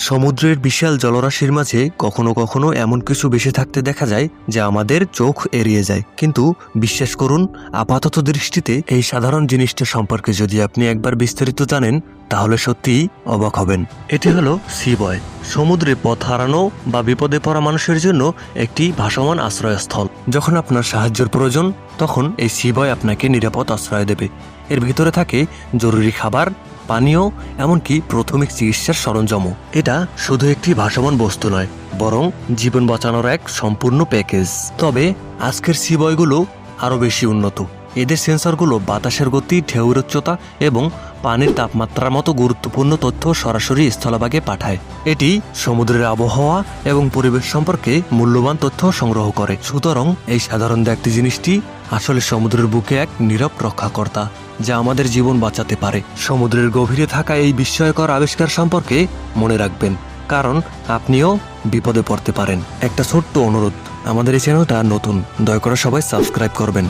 সমুদ্রের বিশাল জলরাশির মাঝে কখনো কখনো এমন কিছু বেশি থাকতে দেখা যায় যা আমাদের চোখ এড়িয়ে যায়। কিন্তু বিশ্বাস করুন, আপাতত দৃষ্টিতে এই সাধারণ জিনিসটা সম্পর্কে যদি আপনি একবার বিস্তারিত জানেন, তাহলে সত্যিই অবাক হবেন। এটি হলো সি বয়। সমুদ্রে পথ হারানো বা বিপদে পড়া মানুষের জন্য একটি ভাসমান আশ্রয়স্থল। যখন আপনার সাহায্যের প্রয়োজন, তখন এই সি বয় আপনাকে নিরাপদ আশ্রয় দেবে। এর ভিতরে থাকে জরুরি খাবার পানীয়, এমনকি প্রথমিক চিকিৎসার সরঞ্জামও। এটা শুধু একটি ভাসমান বস্তু নয়, বরং জীবন বাঁচানোর এক সম্পূর্ণ প্যাকেজ। তবে আজকের সি বয়গুলো আরও বেশি উন্নত। এদের সেন্সরগুলো বাতাসের গতি ঢেউর উচ্চতা এবং পানির তাপমাত্রার মতো গুরুত্বপূর্ণ তথ্য সরাসরি স্থলভাগে পাঠায়। এটি সমুদ্রের আবহাওয়া এবং পরিবেশ সম্পর্কে মূল্যবান তথ্য সংগ্রহ করে। সুতরাং এই সাধারণ দেখতে জিনিসটি আসলে সমুদ্রের বুকে এক নীরব রক্ষাকর্তা যা আমাদের জীবন বাঁচাতে পারে। সমুদ্রের গভীরে থাকা এই বিস্ময়কর আবিষ্কার সম্পর্কে মনে রাখবেন, কারণ আপনিও বিপদে পড়তে পারেন। একটা ছোট্ট অনুরোধ, আমাদের এই চ্যানেলটা নতুন, দয়া করে সবাই সাবস্ক্রাইব করবেন।